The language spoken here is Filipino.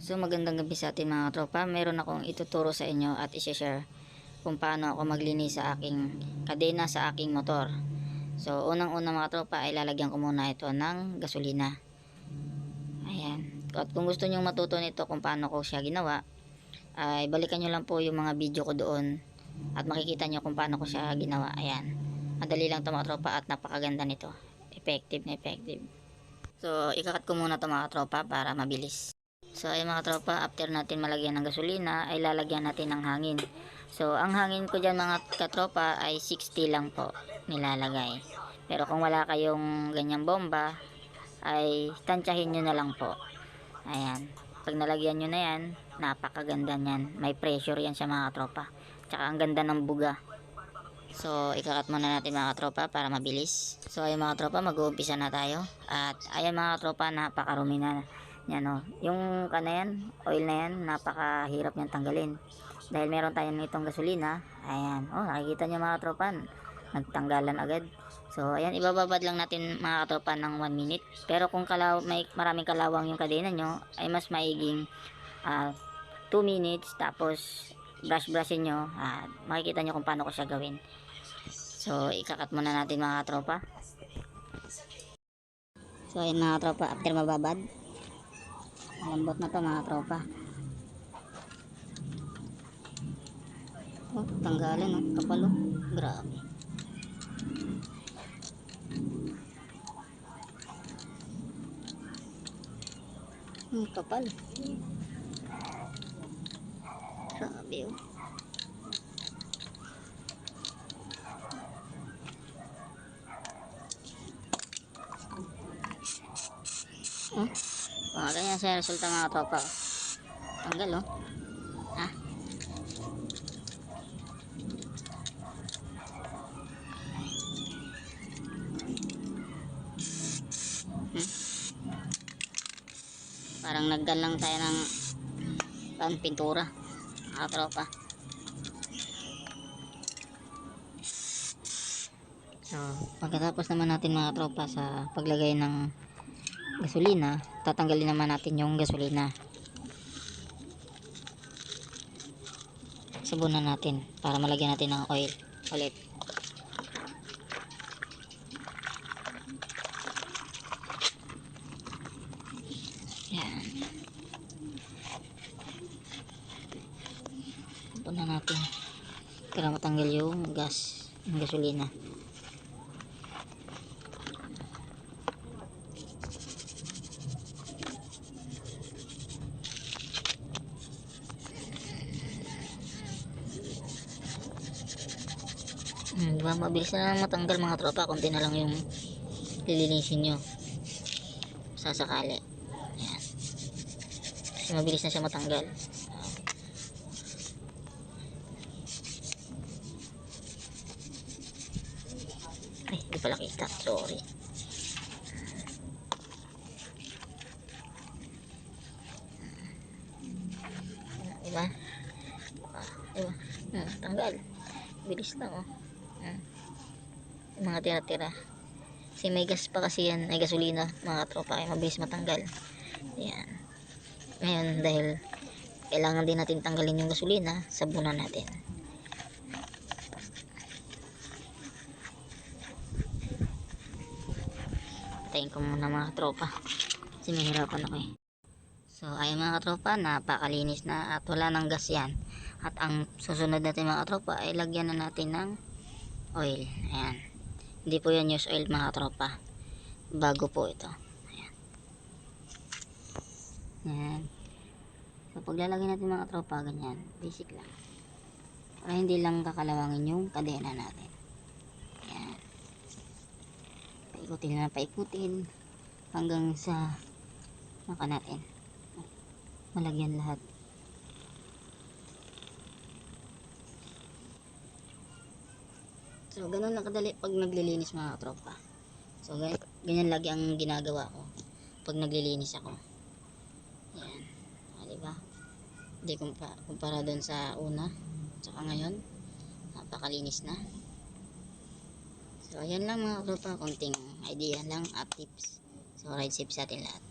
So magandang gabi sa ating mga tropa. Meron akong ituturo sa inyo at isi-share kung paano ako maglinis sa aking kadena sa aking motor. So unang-una mga tropa ay lalagyan ko muna ito ng gasolina. Ayan. At kung gusto niyo matuto nito kung paano ko siya ginawa, ay balikan nyo lang po yung mga video ko doon at makikita nyo kung paano ko siya ginawa. Ayan. Madali lang ito mga tropa at napakaganda nito. Effective na effective. So, ikakat ko muna ito mga tropa para mabilis. So, ay mga tropa, after natin malagyan ng gasolina, ay lalagyan natin ng hangin. So, ang hangin ko dyan mga katropa ay 60 lang po nilalagay. Pero kung wala kayong ganyang bomba, ay tansyahin nyo na lang po. Ayan. Pag nalagyan nyo na yan, napakaganda niyan. May pressure yan sa mga tropa. Tsaka ang ganda ng buga. So, ikakat muna natin mga tropa para mabilis. So, ayun mga tropa, mag-uumpisa na tayo. At ayan mga tropa, napakarumi na. Yan o. Yung kana yan, oil na yan, napakahirap niyang tanggalin. Dahil meron tayo nitong gasolina. Ayan. Oh, nakikita niyo mga tropa, nagtanggalan agad. So, ayan, ibababad lang natin mga tropa ng 1 minute. Pero kung kalaw, may maraming kalawang yung kadena nyo, ay mas maiging 2 minutes. Tapos, brush-brushin nyo. At makikita nyo kung paano ko siya gawin. So, ikakat muna natin mga tropa. So, ayun mga tropa, after mababad. Malambot na to mga tropa. Oh, tanggalin oh, kapalo. Grabe. Hmm, kapal. Grabe oh. Oh, mga ganyan siya resulta mga tropa. Tanggal oh. Ha? Hmm? Parang nagdan lang tayo ng pan pintura. Mga tropa. So, pagkatapos naman natin mga tropa sa paglagay ng gasolina, tatanggalin naman natin yung gasolina. Sabunan natin para malagyan natin ng oil ulit. Yan. Sabunan natin para matanggal yung gas, yung gasolina. Hmm, diba? Mabilis na matanggal mga tropa. Kunti na lang yung lilinisin nyo. Sasakali. Ayan. Mabilis na siya matanggal. Ay, hindi pala kita. Sorry. Diba? Diba? Hmm, tanggal. Bilis lang oh. Hmm. Mga tira-tira. Kasi may gas pa kasi yan, ay gasolina, mga tropa, ay mabilis matanggal. Yan. Ngayon, dahil kailangan din natin tanggalin yung gasolina, sabunan natin. Patayin ko muna mga tropa. Kasi mahirapan ako eh. So, ayun mga tropa, napakalinis na at wala nang gas yan. At ang susunod natin mga tropa ay lagyan na natin ng oil. Ayan. Hindi po yan use oil mga tropa. Bago po ito. Ayan. Ayan. So paglalagay natin mga tropa, ganyan. Basic lang. Para hindi lang kakalawangin yung kadena natin. Ayan. Paikutin na paikutin hanggang sa maka natin. Malagyan lahat. So, ganun lang kadali pag naglilinis mga tropa. So, ganyan, ganyan lagi ang ginagawa ko pag naglilinis ako. Yan. Ah, diba? Hindi kumpa, kumpara doon sa una. Tsaka ngayon, napakalinis na. So, ayan lang mga tropa. Konting idea lang at tips. So, ride safe sa atin lahat.